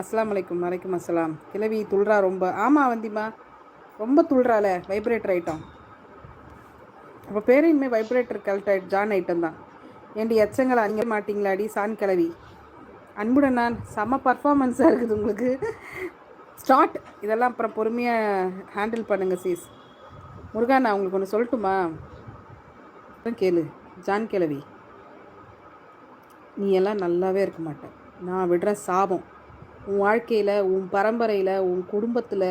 அஸ்லாம் வலைக்கும் வலைக்கும் அஸ்லாம் கிழவி துள்றா ரொம்ப. ஆமாம் வந்திம்மா ரொம்ப துள்றால வைப்ரேட்டர் ஐட்டம் அப்போ பேர் இனிமேல் வைப்ரேட்டர் கல்ட் ஜான் ஐட்டம் தான். ஏண்டி எச்சங்களை அங்கே மாட்டிங்களாடி சான் கிழவி? அன்புடன் நான் செம்ம பர்ஃபார்மன்ஸாக இருக்குது உங்களுக்கு. ஸ்டார்ட் இதெல்லாம் அப்புறம் பொறுமையாக ஹேண்டில் பண்ணுங்கள் சீஸ் முருகா நான் உங்களுக்கு ஒன்று சொல்லட்டுமா? அப்புறம் கேளு. ஜான் கிழவி நீ எல்லாம் நல்லாவே இருக்க மாட்ட. நான் விடுற சாபம். உன் வாழ்க்கையில் உன் பரம்பரையில் உன் குடும்பத்தில்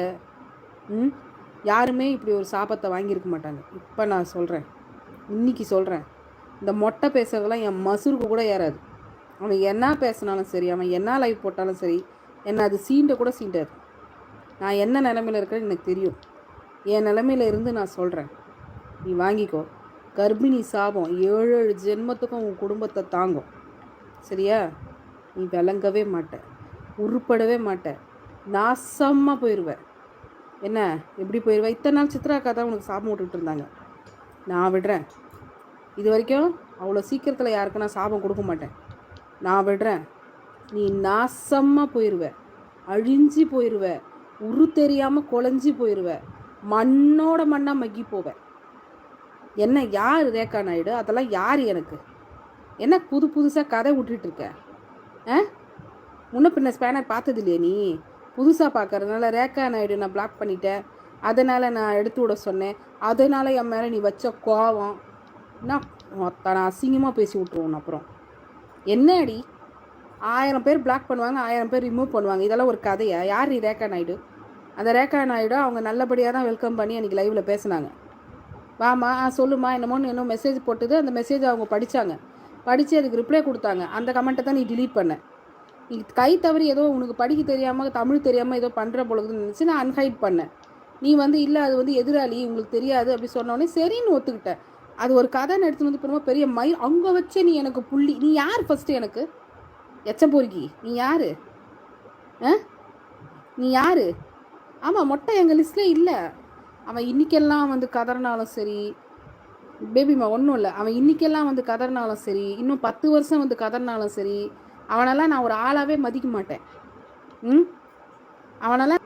ம்? யாருமே இப்படி ஒரு சாபத்தை வாங்கியிருக்க மாட்டாங்க. இப்போ நான் சொல்கிறேன் இன்னைக்கு சொல்கிறேன் இந்த மொட்டை பேசுறதெல்லாம் என் மசூருக்கு கூட ஏறாது. அவன் என்ன பேசினாலும் சரி அவன் என்ன லைவ் போட்டாலும் சரி என்னை அது சீண்ட கூட சீண்டாது. நான் என்ன நிலமையில இருக்கிறேன்னு எனக்கு தெரியும். என் நிலமையில இருந்து நான் சொல்கிறேன் நீ வாங்கிக்கோ. கர்ப்பிணி சாபம் ஏழு ஏழு ஜென்மத்துக்கும் உன் குடும்பத்தை தாங்கும். சரியா? நீ விளங்கவே மாட்டேன் உருப்படவே மாட்டேன். நாசமாக போயிடுவேன் என்ன எப்படி போயிடுவேன் இத்தனை நாள் சித்ரா அக்கா தான் உனக்கு சாபம் விட்டுட்டு இருந்தாங்க. நான் விடுறேன். இது வரைக்கும் அவ்வளோ சீக்கிரத்தில் யாருக்கும் நான் சாபம் கொடுக்க மாட்டேன். நான் விடுறேன். நீ நாசமாக போயிடுவ அழிஞ்சு போயிடுவ உரு தெரியாமல் குழஞ்சி போயிடுவ மண்ணோட மண்ணாக மக்கி போவேன் என்ன யார் ரேகா நாயுடு? அதெல்லாம் யார் எனக்கு? என்ன புது புதுசாக கதை விட்டுட்டு இருக்க? ஆ? முன்ன பின்ன ஸ்பேனர் பார்த்தது இல்லையே நீ? புதுசாக பார்க்கறதுனால ரேக்கா நாயுடு நான் பிளாக் பண்ணிட்டேன். அதனால் நான் எடுத்து விட சொன்னேன். அதனால் என் மேலே நீ வச்ச கோவம். நான் மொத்த நான் அசிங்கமாக பேசி விட்ருவோம் அப்புறம். என்ன அடி ஆயிரம் பேர் பிளாக் பண்ணுவாங்க ஆயிரம் பேர் ரிமூவ் பண்ணுவாங்க. இதெல்லாம் ஒரு கதையா? யார் நீ ரேக்கா நாயுடு அந்த ரேக்கா நாயுடு அவங்க நல்லபடியாக தான் வெல்கம் பண்ணி அன்றைக்கி லைவில் பேசுனாங்க. வாமா ஆ சொல்லுமா என்னமோன்னு இன்னும் மெசேஜ் போட்டது. அந்த மெசேஜ் அவங்க படித்தாங்க படித்து அதுக்கு ரிப்ளை கொடுத்தாங்க. அந்த கமெண்ட்டை தான் நீ டிலீட் பண்ண. நீ கை தவறி ஏதோ உனக்கு படிக்க தெரியாமல் தமிழ் தெரியாமல் ஏதோ பண்ணுற பொழுதுன்னு நினச்சி நான் அன்ஹைட் பண்ணேன். நீ வந்து இல்லை அது வந்து எதிராளி உங்களுக்கு தெரியாது அப்படி சொன்னோடனே சரின்னு ஒத்துக்கிட்டேன். அது ஒரு கதைன்னு எடுத்துன்னு வந்து பிறகு பெரிய மயில் அங்கே வச்சே நீ எனக்கு புள்ளி நீ யார் ஃபஸ்ட்டு எனக்கு? எச்சம் பொறுக்கி நீ யார்? ஆ? நீ யார்? ஆமாம் மொட்டை எங்கள் லிஸ்ட்லேயே இல்லை. அவன் இன்னைக்கெல்லாம் வந்து கதறினாலும் சரி பேபிமா ஒன்றும் இல்லை. அவன் இன்றைக்கெல்லாம் வந்து கதறினாலும் சரி இன்னும் பத்து வருஷம் வந்து கதறினாலும் சரி அவனெல்லாம் நான் ஒரு ஆளாகவே மதிக்க மாட்டேன். ம்? அவனெல்லாம்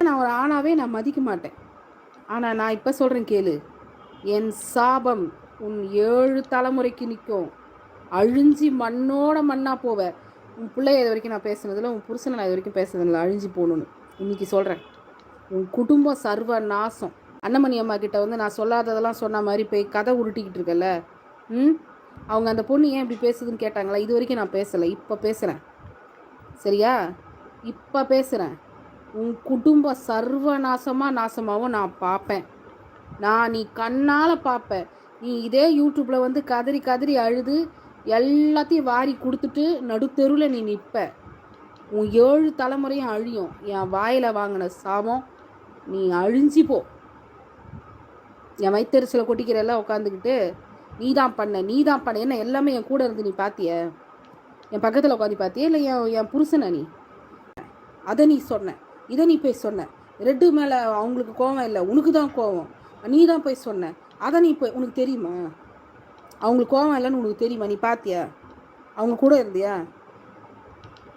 நான் ஒரு ஆணாவே நான் மதிக்க மாட்டேன். ஆனால் நான் இப்போ சொல்கிறேன் கேளு. என் சாபம் உன் ஏழு தலைமுறைக்கு நிற்கும். அழிஞ்சி மண்ணோட மண்ணாக போவ. உன் பிள்ளைய இது வரைக்கும் நான் பேசுனதில்ல உன் புருஷனை நான் இது வரைக்கும் பேசுனதில்ல. அழிஞ்சு போகணுன்னு இன்னைக்கு சொல்கிறேன் உன் குடும்பம் சர்வ நாசம். அன்னமணி அம்மா கிட்ட வந்து நான் சொல்லாததெல்லாம் சொன்ன மாதிரி போய் கதை உருட்டிக்கிட்டு இருக்கல ம்? அவங்க அந்த பொண்ணு ஏன் இப்படி பேசுதுன்னு கேட்டாங்களா? இது வரைக்கும் நான் பேசலை. இப்போ பேசுகிறேன் சரியா? இப்போ பேசுகிறேன் உன் குடும்பம் சர்வ நாசமாக நாசமாகவும் நான் பார்ப்பேன் நான் நீ கண்ணால் பார்ப்பேன் நீ இதே யூடியூப்பில் வந்து கதறி கதறி அழுது எல்லாத்தையும் வாரி கொடுத்துட்டு நடுத்தெருவில் நீ நிற்ப உன் ஏழு தலைமுறையும் அழியும். என் வாயில் வாங்கின சாபம் நீ அழிஞ்சி போ. என் வயிற்றுச்சலை கொட்டிக்கிறெல்லாம் உட்காந்துக்கிட்டு நீ தான் பண்ண நீ தான் பண்ண. என்ன எல்லாமே என் கூட இருந்து நீ பார்த்திய என் பக்கத்தில் உட்காந்து பார்த்தியா இல்லை என் என் புருஷனை நீ? அதை நீ சொன்ன. இதை நீ போய் சொன்ன. ரெட்டு மேலே அவங்களுக்கு கோவம் இல்லை. உனக்கு தான் கோவம். நீ தான் போய் சொன்ன. அதை நீ போய் உனக்கு தெரியுமா? அவங்களுக்கு கோவம் இல்லைன்னு உனக்கு தெரியுமா? நீ பார்த்தியா அவங்க கூட இருந்தியா?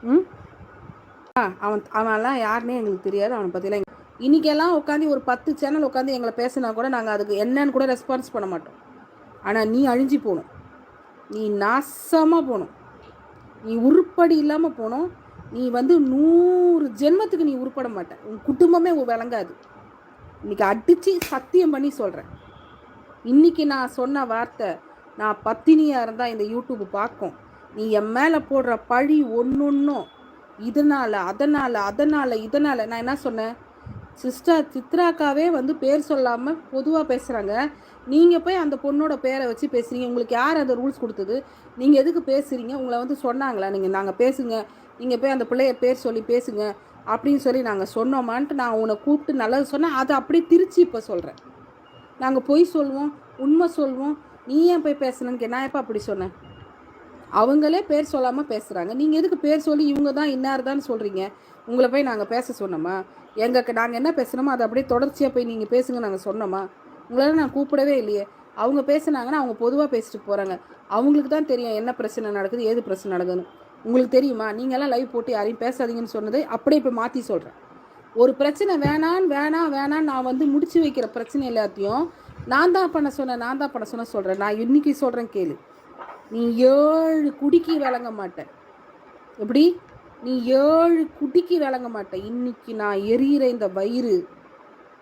ம்? ஆ அவன் அவன்லாம் யாருன்னே எங்களுக்கு தெரியாது. அவனை பற்றிலாம் இன்றைக்கெல்லாம் உட்காந்து ஒரு பத்து சேனல் உட்காந்து எங்களை பேசினா கூட நாங்கள் அதுக்கு என்னன்னு கூட ரெஸ்பான்ஸ் பண்ண மாட்டோம். ஆனால் நீ அழிஞ்சு போகணும். நீ நாசமாக போகணும். நீ உருப்படி இல்லாமல் போகணும். நீ வந்து நூறு ஜென்மத்துக்கு நீ உருப்பட மாட்ட. உன் குடும்பமே விளங்காது. இன்னைக்கு அடித்து சத்தியம் பண்ணி சொல்கிறேன் இன்னைக்கு நான் சொன்ன வார்த்தை நான் பத்தினியாக இருந்தால் இந்த யூடியூப் பார்க்கும். நீ என் மேலே போடுற பழி ஒன்றொன்றும் இதனால் அதனால் அதனால் இதனால். நான் என்ன சொன்னேன்? சிஸ்டர் சித்ராக்காவே வந்து பேர் சொல்லாமல் பொதுவாக பேசுகிறாங்க நீங்கள் போய் அந்த பொண்ணோட பேரை வச்சு பேசுகிறீங்க உங்களுக்கு யார் அந்த ரூல்ஸ் கொடுத்தது? நீங்கள் எதுக்கு பேசுகிறீங்க உங்களை வந்து சொன்னாங்களா? நீங்கள் நாங்கள் பேசுங்க. நீங்கள் போய் அந்த பிள்ளைய பேர் சொல்லி பேசுங்க. அப்படின்னு சொல்லி நாங்கள் சொன்னோமான்ட்டு நான் உன்னை கூப்பிட்டு நல்லது சொன்னேன். அதை அப்படியே திருச்சி இப்போ சொல்கிறேன் நாங்கள் பொய் சொல்லுவோம் உண்மை சொல்லுவோம் நீ ஏன் போய் பேசணுன்னு கே நான் எப்போ அப்படி சொன்னேன்? அவங்களே பேர் சொல்லாமல் பேசுகிறாங்க நீங்கள் எதுக்கு பேர் சொல்லி இவங்க தான் இன்னார் தான் சொல்கிறீங்க உங்களை போய் நாங்கள் பேச சொன்னோமா? எங்களுக்கு நாங்கள் என்ன பேசுனோமோ அதை அப்படியே தொடர்ச்சியாக போய் நீங்கள் பேசுங்க நாங்கள் சொன்னோமா? உங்களால் நான் கூப்பிடவே இல்லையே. அவங்க பேசுனாங்கன்னா அவங்க பொதுவாக பேசிட்டு போகிறாங்க அவங்களுக்கு தான் தெரியும் என்ன பிரச்சனை நடக்குது ஏது பிரச்சனை நடக்குதுன்னு. உங்களுக்கு தெரியுமா? நீங்கள்லாம் லைவ் போட்டு யாரையும் பேசாதீங்கன்னு சொன்னதை அப்படியே இப்போ மாற்றி சொல்கிறேன் ஒரு பிரச்சனை வேணான்னு வேணாம் வேணான்னு நான் வந்து முடிச்சு வைக்கிற பிரச்சனை எல்லாத்தையும் நான் தான் பண்ண சொன்னேன் நான் தான் பண்ண சொன்ன சொல்கிறேன் நான் இன்னைக்கு சொல்கிறேன் கேளு. நீ ஏழு குடிக்கு விளங்க மாட்டேன். எப்படி? நீ ஏழு குடிக்கு விளங்க மாட்டேன். இன்னைக்கு நான் எரியிற இந்த வயிறு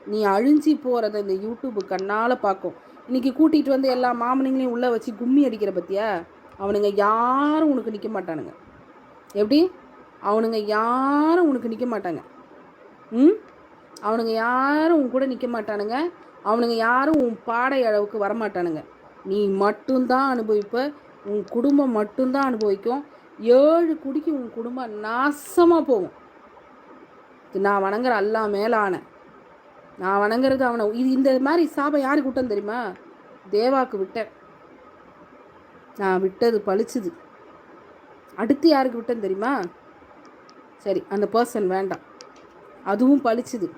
நீ அழிஞ்சி போகிறத இந்த யூடியூப் கண்ணால் பார்க்கும் இன்னைக்கு கூட்டிகிட்டு வந்து எல்லா மாமனிங்களையும் உள்ளே வச்சு கும்மி அடிக்கிற பற்றியா அவனுங்க யாரும் உனக்கு நிற்க மாட்டானுங்க. எப்படி? அவனுங்க யாரும் உனக்கு நிற்க மாட்டாங்க. ம்? அவனுங்க யாரும் உன் கூட நிற்க மாட்டானுங்க. அவனுங்க யாரும் உன் பாடை அளவுக்கு வரமாட்டானுங்க. நீ மட்டும்தான் அனுபவிப்ப. உன் குடும்பம் மட்டும்தான் அனுபவிக்கும். ஏழு குடிக்கு உன் குடும்பம் நாசமாக போகும். நான் வணங்குற அல்லா மேலான. நான் வணங்குறது அவனை இது இந்த மாதிரி சாபம் யாருக்கு விட்டேன் தெரியுமா? தேவாக்கு விட்டேன். நான் விட்டது பழிச்சுது. அடுத்து யாருக்கு விட்டேன்னு தெரியுமா? சரி அந்த பர்சன் வேண்டாம். அதுவும் பழிச்சுது.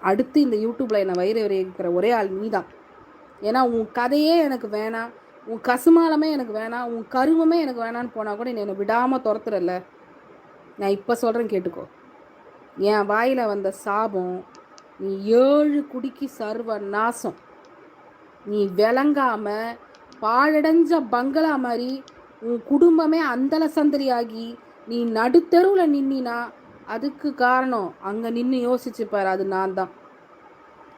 அடுத்து இந்த யூடியூப்பில் என்னை வயிறு வரைக்கிற ஒரே ஆள் நீ தான் ஏன்னா உன் கதையே எனக்கு வேணாம். உன் கசுமாலமே எனக்கு வேணாம் உன் கருவமே எனக்கு வேணான்னு போனால் கூட நீ என்னை விடாமல் துரத்துறல நான் இப்போ சொல்கிறேன் கேட்டுக்கோ. என் வாயில் வந்த சாபம் நீ ஏழு குடிக்கு சர்வ நாசம். நீ விளங்காமல் பாழடைஞ்ச பங்களா மாதிரி உன் குடும்பமே அந்தல சந்தரியாகி நீ நடுத்தெருவில் நின்னா அதுக்கு காரணம் அங்கே நின்று யோசிச்சு பாரு அது நான் தான்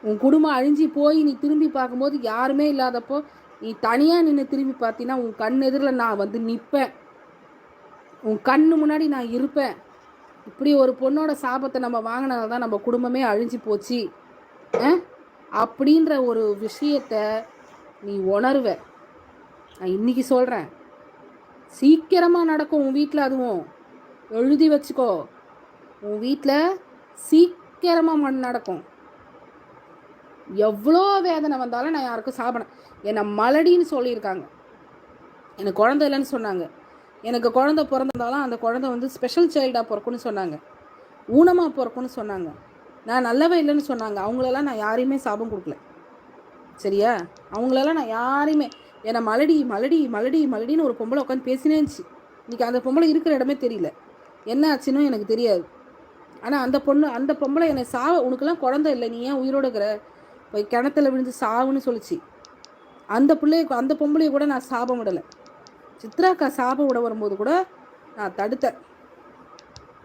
உன் குடும்பம் அழிஞ்சு போய் நீ திரும்பி பார்க்கும்போது யாருமே இல்லாதப்போ நீ தனியாக நின்று திரும்பி பார்த்தீங்கன்னா உன் கண் எதிரில் நான் வந்து நிற்பேன் உன் கண்ணு முன்னாடி நான் இருப்பேன். இப்படி ஒரு பொண்ணோட சாபத்தை நம்ம வாங்கினதால் தான் நம்ம குடும்பமே அழிஞ்சு போச்சு. அப்படின்ற ஒரு விஷயத்த நீ உணர்வ. நான் இன்னைக்கு சொல்கிறேன் சீக்கிரமாக நடக்கும் உன் வீட்டில் அதுவும். எழுதி வச்சுக்கோ. உன் வீட்டில் சீக்கிரமாக நடக்கும். எவ்வளோ வேதனை வந்தாலும் நான் யாருக்கும் சாப்பிடணும் என்னை மலடின்னு சொல்லியிருக்காங்க. எனக்கு குழந்தை இல்லைன்னு சொன்னாங்க. எனக்கு குழந்த பிறந்திருந்தாலும் அந்த குழந்தை வந்து ஸ்பெஷல் சைல்டாக பிறக்குன்னு சொன்னாங்க. ஊனமாக பிறக்குன்னு சொன்னாங்க. நான் நல்லவே இல்லைன்னு சொன்னாங்க. அவங்களெல்லாம் நான் யாரையுமே சாபம் கொடுக்கல. சரியா? அவங்களெல்லாம் நான் யாரையுமே என்னை மலடி மலடி மலடி மலடின்னு ஒரு பொம்பளை உட்காந்து பேசினே இருந்துச்சு. இன்றைக்கி அந்த பொம்பளை இருக்கிற இடமே தெரியல. என்ன ஆச்சுன்னு எனக்கு தெரியாது. ஆனால் அந்த பொண்ணு அந்த பொம்பளை என்னை சாவ உனக்கெல்லாம் குழந்தை இல்லை. நீ ஏன் உயிரோடு இருக்கிற? போய் கிணத்துல விழுந்து சாவுன்னு சொல்லிச்சு. அந்த பிள்ளைய அந்த பொம்பளைய கூட நான் சாபம் விடலை. சித்ராக்கா சாபம் விட வரும்போது கூட நான் தடுத்தேன்.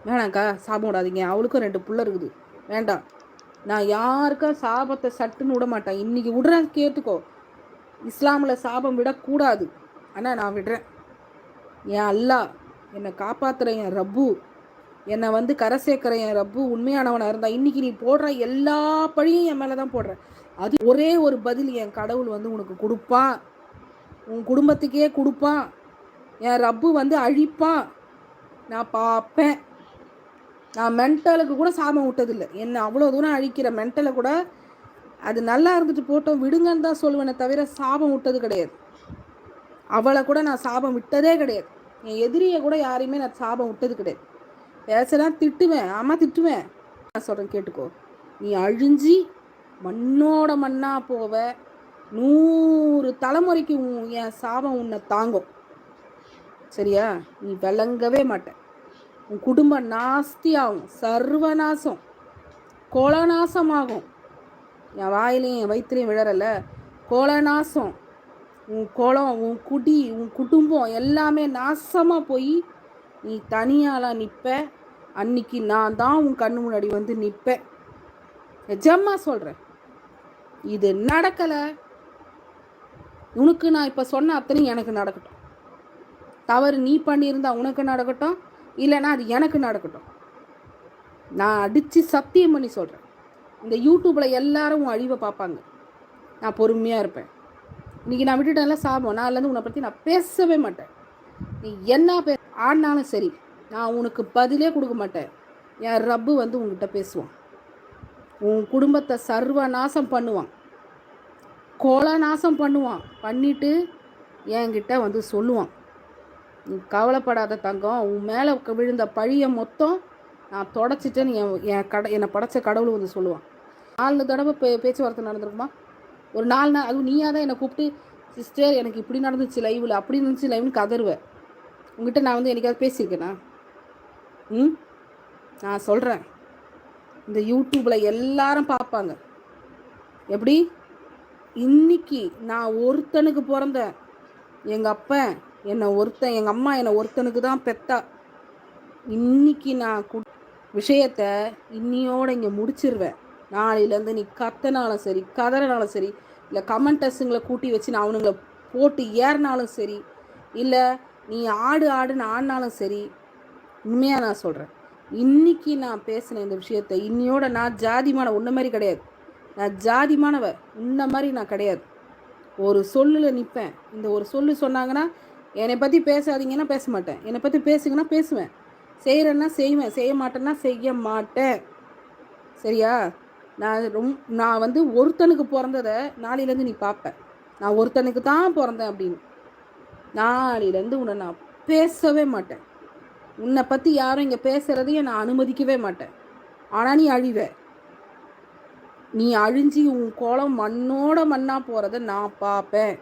வேணாங்க்கா சாபம் விடாதீங்க. அவளுக்கும் ரெண்டு புள்ள இருக்குது. வேண்டாம். நான் யாருக்கா சாபத்தை சட்டுன்னு விட மாட்டேன். இன்றைக்கி விடுறேன் கேட்டுக்கோ. இஸ்லாமில் சாபம் விடக்கூடாது. ஆனால் நான் விடுறேன். என் அல்லா என்னை காப்பாற்றுற என் ரப்பு. என்னை வந்து கரை சேர்க்குற என் ரப்பு. உண்மையானவனாக இருந்தால் இன்றைக்கி நீ போடுற எல்லா பழியும் என் மேலே தான் போடுற. அது ஒரே ஒரு பதில் என் கடவுள் வந்து உனக்கு கொடுப்பான். உன் குடும்பத்துக்கே கொடுப்பான். என் ரப்பு வந்து அழிப்பான். நான் பார்ப்பேன். நான் மென்டலுக்கு கூட சாபம் விட்டதில்லை என்னை அவ்வளோ தூரம் அழிக்கிற மென்டலை கூட அது நல்லா இருந்துட்டு போட்டோம் விடுங்கன்னு தான் சொல்லுவேனே தவிர சாபம் விட்டது கிடையாது. அவளை கூட நான் சாபம் விட்டதே கிடையாது. என் எதிரியை கூட யாரையுமே நான் சாபம் விட்டது கிடையாது. பேசலாம் திட்டுவேன் ஆமாம் திட்டுவேன். நான் சொல்கிறேன் கேட்டுக்கோ. நீ அழிஞ்சி மண்ணோட மண்ணாக போவ. நூறு தலைமுறைக்கு என் சாபம் உன்னை தாங்கும். சரியா? நீ விளங்கவே மாட்ட. உன் குடும்பம் நாஸ்தியாகும். சர்வநாசம். கோலநாசமாகும் என் வாயிலையும் என் வயிற்றுலையும் விழறல கோலநாசம் உன் குளம் உன் குடி உன் குடும்பம் எல்லாமே நாசமாக போய் நீ தனியாலாம் நிற்ப அன்னைக்கு நான் தான் உன் கண்ணு முன்னாடி வந்து நிற்பேன் நிஜமாக சொல்கிறேன் இது நடக்கலை. உனக்கு நான் இப்போ சொன்ன அத்தனையும் எனக்கு நடக்கட்டும். தவறு நீ பண்ணியிருந்தா உனக்கு நடக்கட்டும். இல்லைன்னா அது எனக்கு நடக்கட்டும். நான் அடித்து சத்தியம் பண்ணி சொல்கிறேன் இந்த யூடியூப்பில் எல்லாரும் உன் அழிவை பார்ப்பாங்க. நான் பொறுமையாக இருப்பேன். இன்றைக்கி நான் விட்டுட்டேன்ல சாபம். நான் இல்லைன்னு உன்னை பற்றி நான் பேசவே மாட்டேன். நீ என்ன பே ஆடினாலும் சரி நான் உனக்கு பதிலே கொடுக்க மாட்டேன். என் ரப்பு வந்து உங்ககிட்ட பேசுவான். உன் குடும்பத்தை சர்வ நாசம் பண்ணுவான். கோல நாசம் பண்ணுவான். பண்ணிட்டு என்கிட்ட வந்து சொல்லுவான். நீ கவலைப்படாத தங்கம் உன் மேலே விழுந்த பழியை மொத்தம் நான் தொடச்சிட்டேன்னு என் என் கடை என்னை படைச்ச கடவுள் வந்து சொல்லுவான். நாலு தடவை பே பேச்சுவார்த்தை நடந்திருக்குமா? ஒரு நாலு நாள் அதுவும் நீயாக தான் என்னை கூப்பிட்டு சிஸ்டர் எனக்கு இப்படி நடந்துச்சு லைவில் அப்படி இருந்துச்சு லைவ்னு கதறுவேன் உங்ககிட்ட நான் வந்து என்னைக்காவது பேசியிருக்கேனா? ம்? நான் சொல்கிறேன் இந்த யூடியூப்பில் எல்லாரும் பார்ப்பாங்க. எப்படி? இன்னைக்கு நான் ஒருத்தனுக்கு பிறந்தேன். எங்கள் அப்பன் என்னை ஒருத்தன் எங்கள் அம்மா என்னை ஒருத்தனுக்கு தான் பெத்தா. இன்னைக்கு நான் கு விஷயத்த இன்னியோட இங்கே முடிச்சிருவேன். நாளையிலேருந்து நீ கத்தனாலும் சரி கதறனாலும் சரி இல்லை கமெண்டஸுங்களை கூட்டி வச்சு நான் அவனுங்களை போட்டு ஏறினாலும் சரி இல்லை நீ ஆடு ஆடுன்னு ஆடினாலும் சரி உண்மையாக நான் சொல்கிறேன் இன்னைக்கு நான் பேசின இந்த விஷயத்த இன்னியோட நான் ஜாதிமான உன்ன மாதிரி கிடையாது. நான் ஜாதிமானவ உன்ன மாதிரி நான் கிடையாது. ஒரு சொல்லில் நிற்பேன் இந்த ஒரு சொல்லு சொன்னாங்கன்னா என்னை பற்றி பேசாதீங்கன்னா பேச மாட்டேன். என்னை பற்றி பேசுங்கன்னா பேசுவேன். செய்கிறேன்னா செய்வேன். செய்ய மாட்டேன்னா செய்ய மாட்டேன். சரியா? நான் ரொம் நான் வந்து ஒருத்தனுக்கு பிறந்ததை நாளையிலேருந்து நீ பார்ப்பேன் நான் ஒருத்தனுக்கு தான் பிறந்தேன் அப்படின்னு. நாளையிலேருந்து உன்னை நான் பேசவே மாட்டேன். உன்னை பற்றி யாரும் இங்கே பேசுகிறதையும் நான் அனுமதிக்கவே மாட்டேன். ஆனால் நீ அழிவ. நீ அழிஞ்சி உன் கோலம் மண்ணோட மண்ணாக போகிறத நான் பார்ப்பேன்.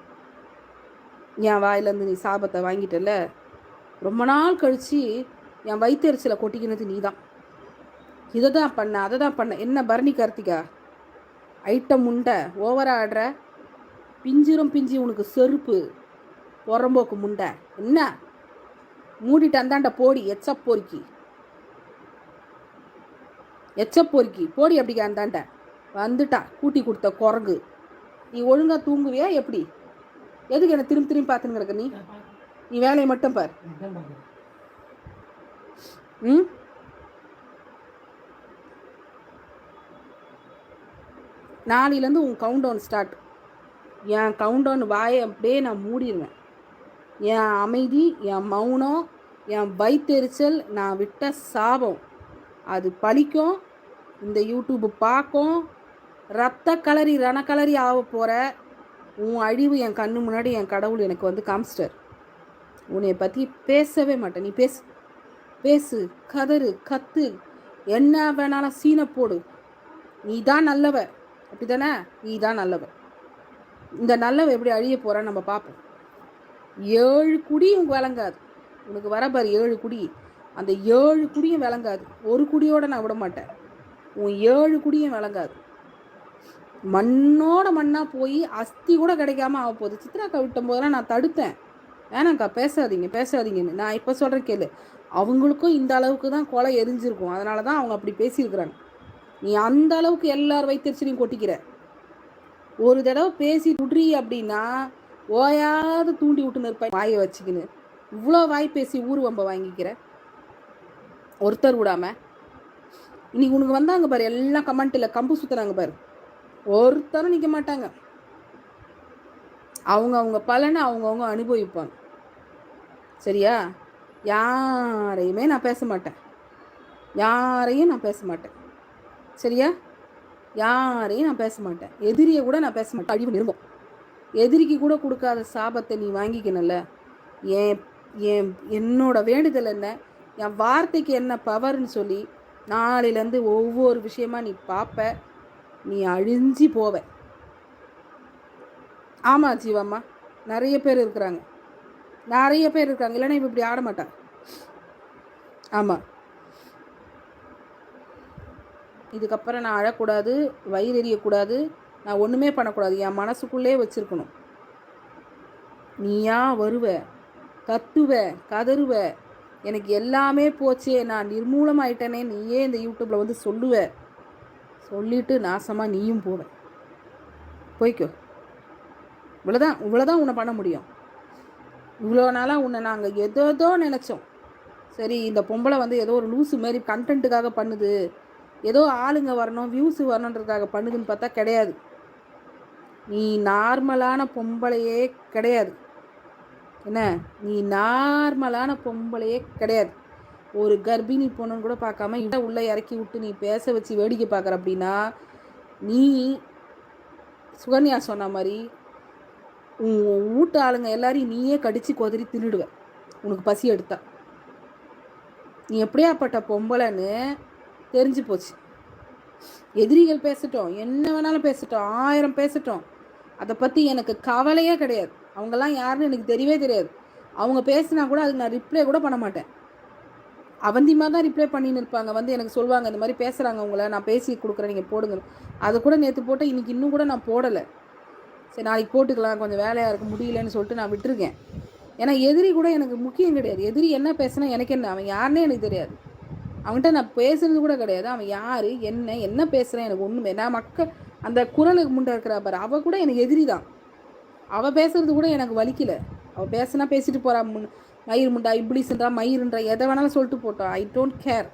என் வாயிலேருந்து நீ சாபத்தை வாங்கிட்டல ரொம்ப நாள் கழித்து என் வயிற்றுச்சலை கொட்டிக்கினது நீ தான் இதை தான் பண்ண அதை தான் பண்ண. என்ன பரணி கார்த்திகா? ஐட்டம் முண்டை ஓவராக ஆடுற? பிஞ்சிரும் பிஞ்சி உனக்கு செருப்பு புறம்போக்கு முண்டை. என்ன? மூடிட்டு அந்தாண்ட போடி எச்ச பொறுக்கி எச்ச பொறுக்கி போடி அப்படிங்க அந்தாண்ட வந்துட்டா. கூட்டி கொடுத்த குரங்கு. நீ ஒழுங்காக தூங்குவியா? எப்படி? எதுக்கு என்ன திரும்பி திரும்பி பார்த்துன்னு கிடக்க நீ? நீ வேலையை மட்டும் பார். ம்? நாளையிலேருந்து உன் கவுண்ட் டவுன் ஸ்டார்ட் என் கவுண்ட் டவுன் வாயை அப்படியே நான் மூடிடுவேன் என் அமைதி என் மௌனம் என் வைத்தெரிச்சல் நான் விட்ட சாபம். அது பழிக்கும். இந்த யூடியூப்பு பார்க்கும். ரத்த கலரி ரணக்கலரி ஆக போகிற உன் அழிவு என் கண்ணு முன்னாடி என் கடவுள் எனக்கு வந்து காமிச்சிட்டார். உன்னை பற்றி பேசவே மாட்டேன். நீ பேசு. பேசு. கதறு கத்து. என்ன வேணாலும் சீனை போடு. நீ தான் நல்லவ. அப்படி தானே நீ தான் நல்லவ. இந்த நல்லவ எப்படி அழிய போகிறான்னு நம்ம பார்ப்போம். ஏழு குடியும் விளங்காது. உனக்கு வர பாரு ஏழு குடி. அந்த ஏழு குடியும் விளங்காது. ஒரு குடியோட நான் விட மாட்டேன். உன் ஏழு குடியும் விளங்காது. மண்ணோட மண்ணாக போய் அஸ்தி கூட கிடைக்காம ஆக போகுது. சித்ராக்கா விட்டும் போதெல்லாம் நான் தடுத்தேன். வேணாங்க்கா பேசாதீங்க பேசாதீங்கன்னு. நான் இப்போ சொல்கிறேன் கேளு. அவங்களுக்கும் இந்த அளவுக்கு தான் கொலை எரிஞ்சிருக்கும். அதனால தான் அவங்க அப்படி பேசியிருக்கிறாங்க. நீ அந்த அளவுக்கு எல்லார் வைத்தறிச்சலையும் கொட்டிக்கிற. ஒரு தடவை பேசி விட்றீ அப்படின்னா ஓயாது தூண்டி விட்டுன்னு இருப்பேன் வாயை வச்சுக்கின்னு. இவ்வளோ வாய் பேசி ஊர் வம்ப வாங்கிக்கிற. ஒருத்தர் விடாம. இன்னைக்கு உனக்கு வந்தாங்க பாரு எல்லாம் கமெண்ட்டில் கம்பு சுற்றுறாங்க பாரு. ஒருத்தரும் நிற்க மாட்டாங்க. அவங்க அவங்க பலனை அவங்கவுங்க அனுபவிப்பாங்க. சரியா? யாரையுமே நான் பேச மாட்டேன். யாரையும் நான் பேச மாட்டேன். சரியா? யாரையும் நான் பேச மாட்டேன். எதிரியை கூட நான் பேச மாட்டேன். அழிவு நிறுவோம் எதிரிக்கு கூட கொடுக்காத சாபத்தை நீ வாங்கிக்கணும்ல? என் என் என்னோட வேண்டுதல் என்ன? என் வார்த்தைக்கு என்ன பவர்னு சொல்லி நாளையிலேருந்து ஒவ்வொரு விஷயமா நீ பார்ப்ப நீ அழிஞ்சி போவ. ஆமாம் ஜீவாம்மா. நிறைய பேர் இருக்கிறாங்க. நிறைய பேர் இருக்காங்க இல்லைன்னா இப்போ இப்படி ஆட மாட்டாங்க ஆமாம் இதுக்கப்புறம் நான் அழக்கூடாது வயிறு எறியக்கூடாது நான் ஒன்றுமே பண்ணக்கூடாது. என் மனசுக்குள்ளே வச்சுருக்கணும். நீயா வருவ கத்துவ கதறுவ. எனக்கு எல்லாமே போச்சே. நான் நிர்மூலமாயிட்டனே. நீயே இந்த யூடியூப்பில் வந்து சொல்லுவ. சொல்லிட்டு நாசமாக நீயும் போவ. போய்க்கோ. இவ்வளோதான் இவ்வளோதான் உன்னை பண்ண முடியும். இவ்வளோ நாளாக உன்னை நாங்கள் எதோ நினச்சோம். சரி இந்த பொம்பளை வந்து ஏதோ ஒரு லூஸு மாரி கண்டென்ட்டுக்காக பண்ணுது. ஏதோ ஆளுங்க வரணும் வியூஸு வரணுன்றதுக்காக பண்ணுதுன்னு பார்த்தா கிடையாது. நீ நார்மலான பொம்பளையே கிடையாது. என்ன? நீ நார்மலான பொம்பளையே கிடையாது. ஒரு கர்ப்பிணி பொண்ணுன்னு கூட பார்க்காம இட உள்ளே இறக்கி விட்டு நீ பேச வச்சு வேடிக்கை பார்க்குற அப்படின்னா நீ சுகன்யா சொன்ன மாதிரி உன் வீட்டு ஆளுங்க எல்லாரையும் நீயே கடித்து கொதறி தின்னுடுவ. உனக்கு பசி எடுத்தா. நீ எப்படியாப்பட்ட பொம்பளைன்னு தெரிஞ்சு போச்சு. எதிரிகள் பேசட்டும். என்ன வேணாலும் பேசட்டும். ஆயிரம் பேசட்டும். அதை பற்றி எனக்கு கவலையே கிடையாது. அவங்கெல்லாம் யாருன்னு எனக்கு தெரியவே தெரியாது. அவங்க பேசினா கூட அதுக்கு நான் ரிப்ளை கூட பண்ண மாட்டேன். அவந்திமாக தான் ரிப்ளை பண்ணின்னு இருப்பாங்க. வந்து எனக்கு சொல்லுவாங்க இந்த மாதிரி பேசுகிறாங்க உங்களை. நான் பேசி கொடுக்குறேன். நீங்கள் போடுங்க. அதை கூட நேற்று போட்டால் இன்றைக்கி இன்னும் கூட நான் போடலை. சரி நாளைக்கு போட்டுக்கலாம். கொஞ்சம் வேலையாக இருக்க முடியலன்னு சொல்லிட்டு நான் விட்டுருக்கேன். ஏன்னா எதிரி கூட எனக்கு முக்கியம் கிடையாது. எதிரி என்ன பேசுனா எனக்கு என்ன? அவன் யாருன்னே எனக்கு தெரியாது. அவன்கிட்ட நான் பேசுனது கூட கிடையாது. அவன் யார்? என்ன? என்ன பேசுகிறேன் எனக்கு ஒன்றுமே நான் மக்கள் அந்த குரலுக்கு முண்டை இருக்கிறா பாரு அவள் கூட எனக்கு எதிரி தான் அவள் பேசுறது கூட எனக்கு வலிக்கல. அவள் பேசுனா பேசிட்டு போகிறா முன் மயிர் முண்டா இப்ளிஸ்ன்றா மயிருன்றா எதை வேணாலும் சொல்லிட்டு போட்டோம் ஐ டோன்ட் கேர்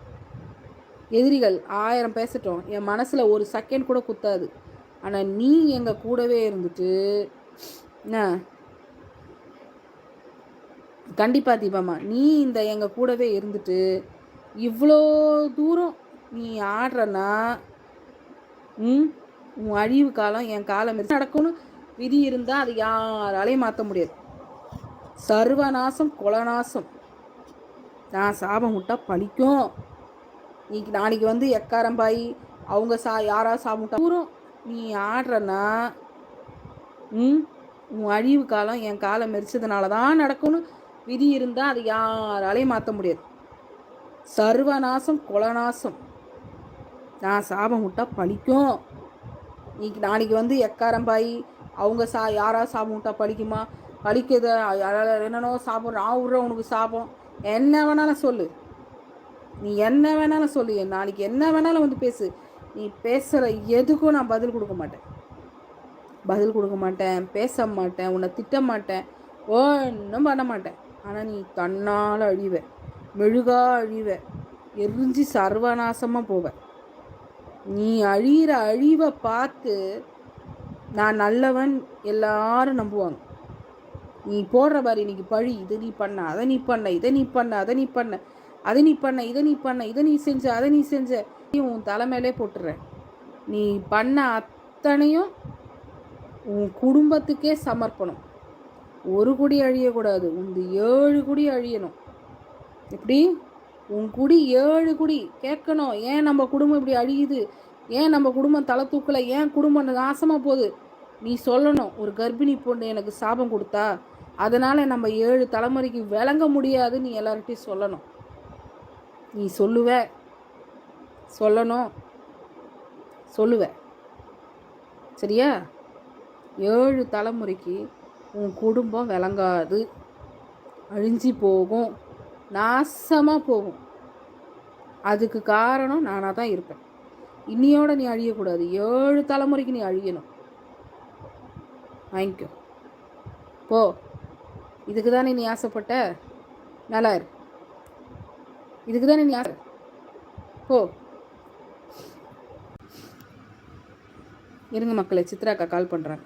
எதிரிகள் ஆயிரம் பேசட்டும். என் மனசில் ஒரு செகண்ட் கூட குத்தாது. ஆனால் நீ எங்கள் கூடவே இருந்துட்டு கண்டிப்பாக தீபம்மா நீ இந்த எங்கள் கூடவே இருந்துட்டு இவ்வளோ தூரம் நீ ஆடுறனா ம்? உன் அழிவு காலம் என் காலம் நடக்கும்னு விதி இருந்தால் அது யாராலையும் மாற்ற முடியாது. சர்வநாசம் கொலநாசம். நான் சாபம் விட்டா பழிக்கும். நீ நாளைக்கு வந்து எக்காரம்பாய் அவங்க சா யாராவது சாபம் விட்டா நீ ஆடுறனா ம் உன் அழிவு காலம் என் காலம் மெரிச்சதுனால தான் நடக்கும்னு விதி இருந்தால் அது யாராலையும் மாற்ற முடியாது. சர்வநாசம் கொலநாசம். நான் சாபம் விட்டா பழிக்கும். நீ நாளைக்கு வந்து எக்காரம்பாய் அவங்க சா யாரா சாபம் விட்டா பழிக்குமா? பழிக்குது என்னென்னோ சாபம் நான் விட்ற உனக்கு சாபம் என்ன வேணாலும் சொல்லு. நீ என்ன வேணாலும் சொல்லு. நாளைக்கு என்ன வேணாலும் வந்து பேசு. நீ பேசுகிற எதுக்கும் நான் பதில் கொடுக்க மாட்டேன். பதில் கொடுக்க மாட்டேன் பேச மாட்டேன் உன்னை திட்ட மாட்டேன் ஒன்றும் பண்ண மாட்டேன். ஆனால் நீ தன்னால் அழிவ மெழுகா அழிவ எரிஞ்சு சர்வநாசமாக போவேன் நீ அழியிற அழிவை பார்த்து நான் நல்லவன் எல்லாரும் நம்புவாங்க. நீ போடுற பாரு இன்னைக்கு பழி இது நீ பண்ண அதை நீ பண்ண இதை நீ பண்ண அதை நீ பண்ண அதை நீ பண்ண இதை நீ பண்ண இதை நீ செஞ்ச அதை நீ செஞ்ச நீ உன் தலைமையிலே போட்டுற நீ பண்ண அத்தனையும் உன் குடும்பத்துக்கே சமர்ப்பணம். ஒரு குடி அழியக்கூடாது. உந்து ஏழு குடி அழியணும். எப்படி? உன் குடி ஏழு குடி. கேட்கணும். ஏன் நம்ம குடும்பம் இப்படி அழியுது? ஏன் நம்ம குடும்பம் தலை தூக்கல? ஏன் குடும்பம் நாசமாக போகுது? நீ சொல்லணும். ஒரு கர்ப்பிணி பொண்ணு எனக்கு சாபம் கொடுத்தா அதனால் நம்ம ஏழு தலைமுறைக்கு விளங்க முடியாது நீ எல்லார்கிட்டையும் சொல்லணும். நீ சொல்லுவ. சொல்லணும். சொல்லுவ. சரியா? ஏழு தலைமுறைக்கு உன் குடும்பம் விளங்காது. அழிஞ்சு போகும். நாசமாக போகும். அதுக்கு காரணம் நானாக தான் இருப்பேன். இன்னியோட நீ அழியக்கூடாது. ஏழு தலைமுறைக்கு நீ அழியணும். வாங்கிக்கோ. போ. இதுக்கு தானே நீ ஆசைப்பட்ட? நல்லா இரு. இதுக்கு தானே நீ ஆசை போ. இருங்க மக்களை சித்ராக்கா கால் பண்ணுறாங்க